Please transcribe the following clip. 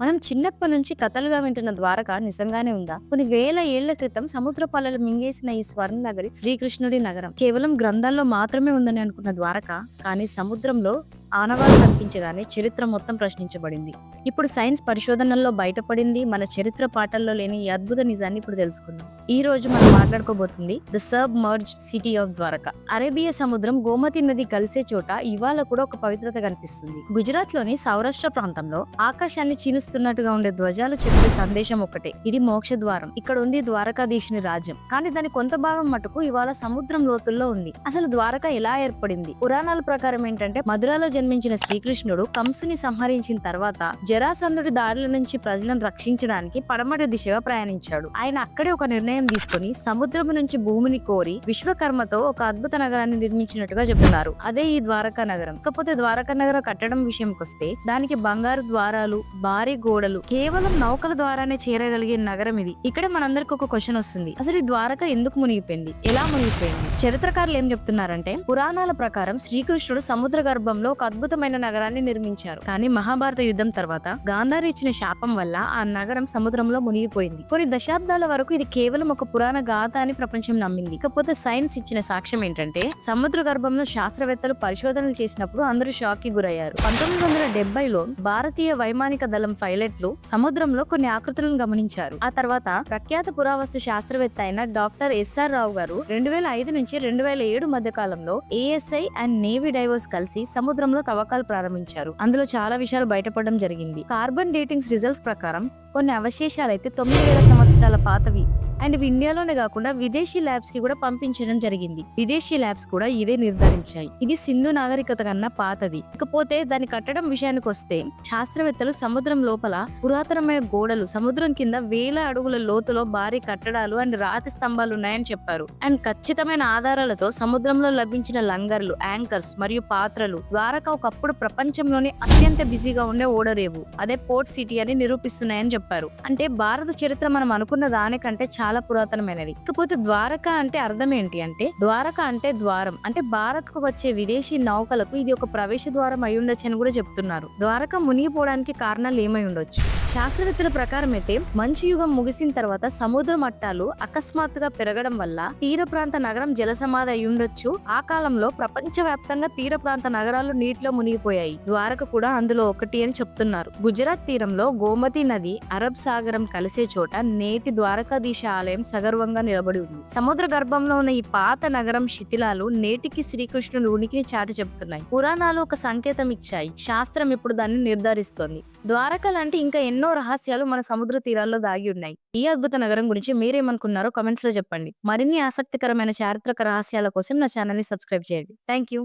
మనం చిన్నప్పటి నుంచి కథలుగా వింటున్న ద్వారక నిజంగానే ఉందా? కొన్ని వేల ఏళ్ళ క్రితం సముద్ర పాలలు మింగేసిన ఈ స్వర్ణ నగరి శ్రీకృష్ణుడి నగరం కేవలం గ్రంథాల్లో మాత్రమే ఉందని అనుకున్న ద్వారక కానీ సముద్రంలో ఆనవాలు కనిపించగానే చరిత్ర మొత్తం ప్రశ్నించబడింది. ఇప్పుడు సైన్స్ పరిశోధనల్లో బయటపడింది మన చరిత్ర పాఠాల్లో లేని ఈ అద్భుత నిజాన్ని ఇప్పుడు తెలుసుకుందాం. ఈ రోజు మనం మాట్లాడుకోబోతుంది the submerged city of Dwarka. Arabia సముద్రం గోమతి నది కలిసే చోట ఇవాళ కూడా ఒక పవిత్రత కనిపిస్తుంది. గుజరాత్లోని సౌరాష్ట్ర ప్రాంతంలో ఆకాశాన్ని చీనుస్తున్నట్టుగా ఉండే ధ్వజాలు చెప్పే సందేశం ఒకటే ఇది మోక్ష ద్వారం. ఇక్కడ ఉంది ద్వారకాధీశుని రాజ్యం. కానీ దాని కొంత భాగం మటుకు ఇవాళ సముద్రం లోతుల్లో ఉంది. అసలు ద్వారక ఎలా ఏర్పడింది? పురాణాల ప్రకారం ఏంటంటే మధురాలో జన్మించిన శ్రీకృష్ణుడు కంసుని సంహరించిన తర్వాత జరాసంధుడి దాడుల నుంచి ప్రజలను రక్షించడానికి పడమటి దిశగా ప్రయాణించాడు. ఆయన అక్కడే ఒక నిర్ణయం తీసుకుని సముద్రం నుంచి భూమిని కోరి విశ్వకర్మతో ఒక అద్భుత నగరాన్ని నిర్మించినట్టుగా చెబుతున్నారు అదే ఈ ద్వారకా నగరం. కాకపోతే ద్వారకా నగరం కట్టడం విషయంకి వస్తే దానికి బంగారు ద్వారాలు భారీ గోడలు కేవలం నౌకల ద్వారానే చేరగలిగే నగరం ఇది. ఇక్కడ మనందరికి ఒక క్వశ్చన్ వస్తుంది. అసలు ఈ ద్వారక ఎందుకు మునిగిపోయింది? ఎలా మునిగిపోయింది? చరిత్రకారులు ఏం చెప్తున్నారంటే పురాణాల ప్రకారం శ్రీకృష్ణుడు సముద్ర గర్భంలో ఒక అద్భుతమైన నగరాన్ని నిర్మించారు. కానీ మహాభారత యుద్ధం తర్వాత గాంధారి ఇచ్చిన శాపం వల్ల ఆ నగరం సముద్రంలో మునిగిపోయింది. కొన్ని దశాబ్దాల వరకు ఇది కేవలం ఒక పురాణ గాథ అని ప్రపంచం నమ్మింది. కాకపోతే సైన్స్ ఇచ్చిన సాక్ష్యం ఏంటంటే సముద్ర గర్భంలో శాస్త్రవేత్తలు పరిశోధనలు చేసినప్పుడు అందరూ షాక్కి గురయ్యారు. పంతొమ్మిది వందల డెబ్బైలో భారతీయ వైమానిక దళం పైలట్లు సముద్రంలో కొన్ని ఆకృతులను గమనించారు. ఆ తర్వాత ప్రఖ్యాత పురావస్తు శాస్త్రవేత్త అయిన డాక్టర్ ఎస్ఆర్ రావు గారు రెండు వేల ఐదు నుంచి రెండు వేల ఏడు మధ్య కాలంలో ఏఎస్ఐ అండ్ నేవీ డైవర్స్ కలిసి సముద్రంలో తవ్వకాలు ప్రారంభించారు. అందులో చాలా విషయాలు బయటపడడం జరిగింది. కార్బన్ డేటింగ్స్ రిజల్ట్స్ ప్రకారం కొన్ని అవశేషాలు అయితే తొమ్మిది వేల సంవత్సరాల పాతవి. అండ్ ఇవి ఇండియాలోనే కాకుండా విదేశీ ల్యాబ్స్కి కూడా పంపించడం జరిగింది. విదేశీ ల్యాబ్స్ కూడా ఇదే నిర్ధారించాయి. ఇది సింధు నాగరికత కన్నా పాతది. ఇకపోతే దాని కట్టడం విషయానికి వస్తే శాస్త్రవేత్తలు సముద్రం లోపల పురాతనమైన గోడలు సముద్రం కింద వేల అడుగుల లోతులో భారీ కట్టడాలు అండ్ రాతి స్తంభాలు ఉన్నాయని చెప్పారు. అండ్ ఖచ్చితమైన ఆధారాలతో సముద్రంలో లభించిన లంగర్లు యాంకర్స్ మరియు పాత్రలు ద్వారక ఒకప్పుడు ప్రపంచంలోనే అత్యంత బిజీగా ఉండే ఓడరేవు. అదే పోర్ట్ సిటీ అని నిరూపిస్తున్నాయని చెప్పారు. అంటే భారత చరిత్ర మనం అనుకున్న దానికంటే చాలా పురాతనమైనది. ఇకపోతే ద్వారక అంటే అర్థం ఏంటి అంటే ద్వారక అంటే ద్వారం. అంటే భారత్కు వచ్చే విదేశీ నౌకలకు ఇది ఒక ప్రవేశ ద్వారం అయి ఉండొచ్చు అని కూడా చెప్తున్నారు. ద్వారక మునిగిపోవడానికి కారణాలు ఏమై ఉండొచ్చు? శాస్త్రవేత్తల ప్రకారం అయితే మంచు యుగం ముగిసిన తర్వాత సముద్ర మట్టాలు అకస్మాత్తుగా పెరగడం వల్ల తీర ప్రాంత నగరం జలసమాధి అయి ఉండొచ్చు. ఆ కాలంలో ప్రపంచవ్యాప్తంగా తీర ప్రాంత నగరాలు నీటిలో మునిగిపోయాయి. ద్వారక కూడా అందులో ఒకటి అని చెప్తున్నారు. గుజరాత్ తీరంలో గోమతి నది అరబ్ సాగరం కలిసే చోట నేటి ద్వారకాధీశ ఆలయం సగర్వంగా నిలబడి ఉంది. సముద్ర గర్భంలో ఉన్న ఈ పాత నగరం శిథిలాలు నేటికి శ్రీకృష్ణుని ఉనికిని చాటి చెప్తున్నాయి పురాణాలు ఒక సంకేతం ఇచ్చాయి. శాస్త్రం ఇప్పుడు దాన్ని నిర్ధారిస్తోంది. ద్వారక లాంటి ఇంకా ఎన్నో రహస్యాలు మన సముద్ర తీరాల్లో దాగి ఉన్నాయి. ఈ అద్భుత నగరం గురించి మీరేమనుకున్నారో కమెంట్స్లో చెప్పండి. మరిన్ని ఆసక్తికరమైన చారిత్రక రహస్యాల కోసం నా ఛానల్ని సబ్స్క్రైబ్ చేయండి. Thank you